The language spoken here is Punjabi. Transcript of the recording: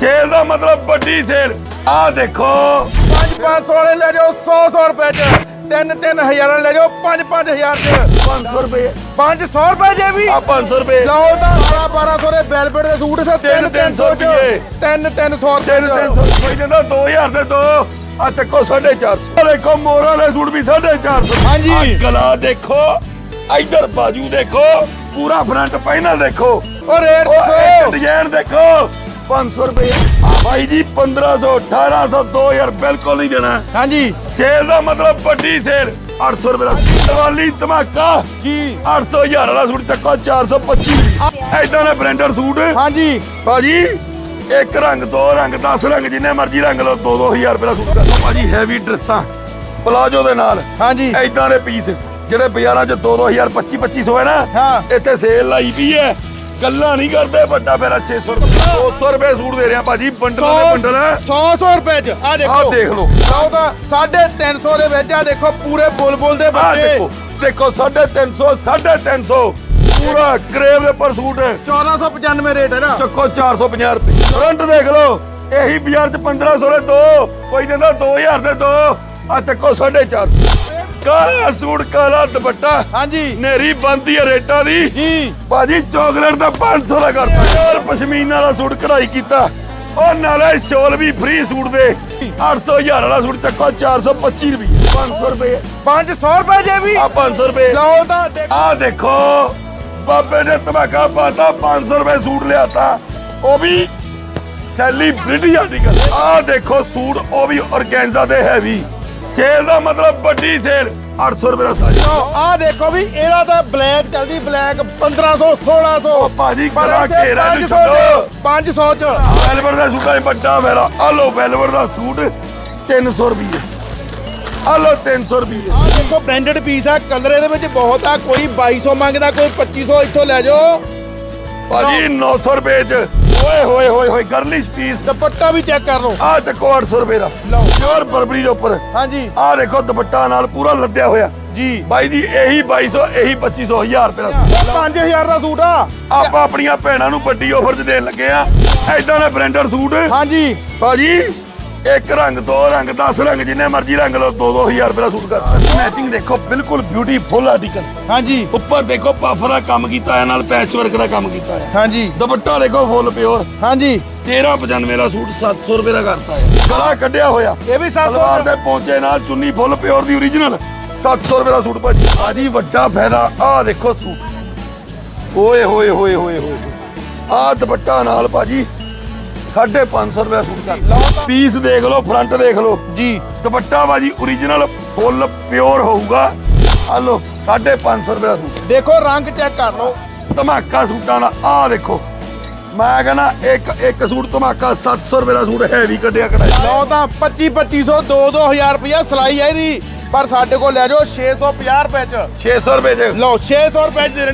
ਸੇਲ ਦਾ ਮਤਲਬ ਵੱਡੀ ਸੇਲ। ਆ ਦੇਖੋ। 5-500 ਵਾਲੇ ਲੈ ਜਾਓ 100-100 ਰੁਪਏ ਚ। 3-3000 ਵਾਲੇ ਲੈ ਜਾਓ 5-5000 ਚ। 500 ਰੁਪਏ। 500 ਰੁਪਏ ਜੇ ਵੀ। ਆ 500 ਰੁਪਏ। ਲਓ ਤਾਂ 1200 ਦੇ ਵੈਲਵਟ ਦੇ ਸੂਟ ਸੇ ਤਿੰਨ 3-300 ਚ। ਰੁਪਏ। 3-300 ਰੁਪਏ ਤਿੰਨ ਚ। 300 ਕੋਈ ਦਿੰਦਾ 2000 ਦੇ ਦੋ ਆ ਚੱਕੋ 450 ਆ ਦੇਖੋ ਮੋਰਾਂ ਦੇ ਸੂਟ ਵੀ 450 ਹਾਂਜੀ। ਗਲਾ ਦੇਖੋ। ਇਧਰ ਬਾਜੂ ਦੇਖੋ। ਪੂਰਾ ਫਰੰਟ ਪੈਨਲ ਦੇਖੋ। ਉਹ ਰੇਟ ਡਿਜ਼ਾਈਨ ਦੇਖੋ। 500 ਰੁਪਏ। ਭਾਈ ਜੀ 1500 1800 2000 ਬਿਲਕੁਲ ਨਹੀਂ ਦੇਣਾ। ਹਾਂਜੀ। ਸੇਲ ਦਾ ਮਤਲਬ ਵੱਡੀ ਸੇਲ। 800 ਰੁਪਏ ਦਾ ਦੀਵਾਲੀ ਧਮਾਕਾ। ਜੀ। 800 ਹਜ਼ਾਰ ਵਾਲਾ ਸੂਟ ਚੱਕੋ 425 ਐਦਾਂ ਦੇ ਬ੍ਰਾਂਡਡ ਸੂਟ। ਹਾਂਜੀ। ਭਾਜੀ ਇੱਕ ਰੰਗ ਦੋ ਰੰਗ 10 ਰੰਗ ਜਿੰਨੇ ਮਰਜ਼ੀ ਰੰਗ ਲਓ 2-2000 ਰੁਪਏ ਦਾ ਸੂਟ ਲਓ ਭਾਜੀ ਹੈਵੀ ਡਰੈਸਾਂ ਪਲਾਜੋ ਦੇ ਨਾਲ। ਹਾਂਜੀ। ਐਦਾਂ ਦੇ ਪੀਸ ਜਿਹੜੇ ਬਾਜ਼ਾਰਾਂ 'ਚ 2-2000 25-2500 ਹੈ ਨਾ। ਇੱਥੇ ਸੇਲ ਲਾਈ ਵੀ ਹੈ। ਗੱਲਾਂ ਨਹੀਂ ਕਰਦੇ ਵੱਡਾ ਫੇਰਾ 600 ਰੁਪਏ। 200 ਰੁਪਏ ਸੂਟ ਦੇ ਰਿਹਾ ਭਾਜੀ ਬੰਡਲ ਦੇ ਬੰਡਲ। 100 100 ਰੁਪਏ ਚ ਆ ਦੇਖੋ। ਆਹ ਦੇਖ ਲਓ। ਲਓ ਤਾਂ 350 ਦੇ ਵਿੱਚ ਆ ਦੇਖੋ ਪੂਰੇ ਬੁਲਬੁਲ ਦੇ ਆ ਬੱਚੇ। ਦੇਖੋ ਦੇਖੋ 350 350 ਪੂਰਾ ਕਰੇਵ ਦੇ ਪਰ ਸੂਟ 1495 ਰੇਟ ਹੈ ਨਾ। ਚੱਕੋ 450 ਰੁਪਏ। ਫਰੰਟ ਦੇਖ ਲਓ ਇਹੀ ਬਾਜ਼ਾਰ 'ਚ 1500 ਦੇ ਦੋ ਕੋਈ ਦਿੰਦਾ 2000 ਦੇ ਦੋ। ਆ ਚੱਕੋ 450 ਕਾਲਾ ਸੂਟ ਕਾਲਾ ਦੁਪੱਟਾ। ਹਾਂਜੀ। ਨੇਰੀ ਬੰਦੀ ਹੈ ਰੇਟਾਂ ਦੀ। ਜੀ। ਬਾਜੀ ਚਾਕਲੇਟ ਦਾ 500 ਦਾ ਕਰਤਾ ਯਾਰ ਪਸ਼ਮੀਨਾ ਵਾਲਾ ਸੂਟ ਕਢਾਈ ਕੀਤਾ। ਉਹ ਨਾਲੇ ਸ਼ੋਲ ਵੀ ਫ੍ਰੀ ਸੂਟ ਦੇ। 800 ਹਜ਼ਾਰ ਵਾਲਾ ਸੂਟ ਚੱਕੋ 425 ਰੁਪਏ 500 ਰੁਪਏ। 500 ਰੁਪਏ ਜੇ ਵੀ। ਆ 500 ਰੁਪਏ। ਲਓ ਤਾਂ ਦੇਖੋ। ਆ ਦੇਖੋ ਬਾਬੇ ਨੇ ਧਮਾਕਾ ਪਾਤਾ 500 ਰੁਪਏ ਸੂਟ ਲਿਆਤਾ। ਉਹ ਵੀ ਸੈਲੀਬ੍ਰਿਟੀ ਆਰਟੀਕਲ ਆ। ਦੇਖੋ ਸੂਟ ਉਹ ਵੀ ਔਰਗੈਂਜ਼ਾ ਦੇ ਹੈਵੀ। ਸੇਲ ਦਾ ਮਤਲਬ ਵੱਡੀ ਸੇਲ 800 ਰੁਪਏ ਦਾ ਲਓ ਆ ਦੇਖੋ ਵੀ ਇਹਦਾ ਤਾਂ ਬਲੈਕ ਚੱਲਦੀ ਬਲੈਕ 1500 1600 ਉਹ ਭਾਜੀ ਇੱਥੇ ਘੇਰਾ ਨੂੰ 500 ਛੱਡੋ। ਚ 500 ਚ। ਵੈਲਵਰ ਦਾ ਸੂਟ ਹੈ ਵੱਡਾ ਮੇਰਾ। ਆ ਲੋ ਵੈਲਵਰ ਦਾ ਸੂਟ 300 ਰੁਪਏ ਆ ਲੋ 300 ਰੁਪਏ ਆ ਦੇਖੋ ਬ੍ਰਾਂਡਡ ਪੀਸ ਆ ਕਲਰ ਇਹਦੇ ਵਿੱਚ ਬਹੁਤ ਆ। ਕੋਈ 2200 ਮੰਗਦਾ ਕੋਈ 2500 ਇੱਥੋਂ ਲੈ ਜਾਓ। ਭਾਜੀ 900 ਰੁਪਏ ਚ। ਓਏ ਹੋਏ ਹੋਏ ਹੋਏ ਗਰਲਿਸ਼ ਪੀਸ ਦੁਪੱਟਾ ਵੀ ਚੈੱਕ ਕਰ ਲਓ। ਆ ਚੱਕੋ 800 ਰੁਪਏ ਦਾ। ਲਓ। ਪਿਓਰ ਬਰਬਰੀ ਦੇ ਉੱਪਰ। ਹਾਂਜੀ। ਆ ਦੇਖੋ ਦੁਪੱਟਾ ਨਾਲ ਪੂਰਾ ਲੱਦਿਆ ਹੋਇਆ। ਜੀ। ਬਾਈ ਜੀ ਇਹੀ 2200 ਇਹੀ 2500 1000 ਰੁਪਏ ਦਾ ਸੂਟ। 5000 ਦਾ ਸੂਟ ਆ। ਆਪਾਂ ਆਪਣੀਆਂ ਭੈਣਾਂ ਨੂੰ ਵੱਡੀ ਆਫਰ 'ਚ ਦੇਣ ਲੱਗੇ ਆ। ਐਦਾਂ ਦੇ ਬ੍ਰਾਂਡਡ ਸੂਟ। ਹਾਂਜੀ। ਭਾਜੀ ਇੱਕ ਰੰਗ ਦੋ ਰੰਗ 10 ਰੰਗ ਜਿੰਨੇ ਮਰਜ਼ੀ ਰੰਗ ਲਓ 2-2000 ਰੁਪਏ ਦਾ ਸੂਟ ਕਰ ਮੈਚਿੰਗ ਦੇਖੋ ਬਿਲਕੁਲ ਬਿਊਟੀਫੁਲ ਆਰਟੀਕਲ ਹਾਂਜੀ। ਉੱਪਰ ਦੇਖੋ ਪਫ ਦਾ ਕੰਮ ਕੀਤਾ ਹੈ ਨਾਲ ਪੈਚ ਵਰਕ ਦਾ ਕੰਮ ਕੀਤਾ ਹੈ ਹਾਂਜੀ। ਦੁਪੱਟਾ ਦੇਖੋ ਫੁੱਲ ਪਿਓਰ ਹਾਂਜੀ। 1395 ਦਾ ਸੂਟ 700 ਰੁਪਏ ਦਾ ਕਰਤਾ ਹੈ। ਗਲਾ ਕੱਢਿਆ ਹੋਇਆ। ਇਹ ਵੀ 700 ਸਲਵਾਰ ਦੇ। ਪੌਂਚੇ ਨਾਲ ਚੁੰਨੀ ਫੁੱਲ ਪਿਓਰ ਦੀ ਓਰੀਜਨਲ 700 ਰੁਪਏ ਦਾ ਸੂਟ ਭਾਜੀ। ਆਜੀ ਵੱਡਾ ਫਾਇਦਾ। ਆਹ ਦੇਖੋ ਸੂਟ। ਓਏ ਹੋਏ ਹੋਏ ਹੋਏ ਹੋਏ। ਆਹ ਦੁਪੱਟਾ ਨਾਲ ਭਾਜੀ 550 ਰੁਪਏ ਸੂਟ ਕਰ ਪੀਸ ਦੇਖ ਲਓ ਫਰੰਟ ਦੇਖ ਲਓ। ਜੀ। ਦੁਪੱਟਾ ਭਾਜੀ ਓਰੀਜਨਲ ਫੁੱਲ ਪਿਓਰ ਹੋਊਗਾ। ਆ ਲਓ 550 ਰੁਪਏ ਦਾ ਸੂਟ। ਦੇਖੋ ਰੰਗ ਚੈੱਕ ਕਰ ਲਓ। ਧਮਾਕਾ ਸੂਟਾਂ ਦਾ ਆਹ ਦੇਖੋ। ਮੈਂ ਕਹਿੰਦਾ ਇੱਕ ਇੱਕ ਸੂਟ ਧਮਾਕਾ 700 ਰੁਪਏ ਦਾ ਸੂਟ ਹੈਵੀ ਕੱਢਿਆ ਕਢਾਈ ਲਓ ਤਾਂ 25 2500 2 2000 ਰੁਪਇਆ ਸਲਾਈ ਹੈ ਇਹਦੀ। ਪਰ ਸਾਡੇ ਕੋਲ ਲੈ ਜਾਓ 650 ਰੁਪਏ ਚ। 600 ਰੁਪਏ ਚ। ਲਓ 600 ਰੁਪਏ ਚ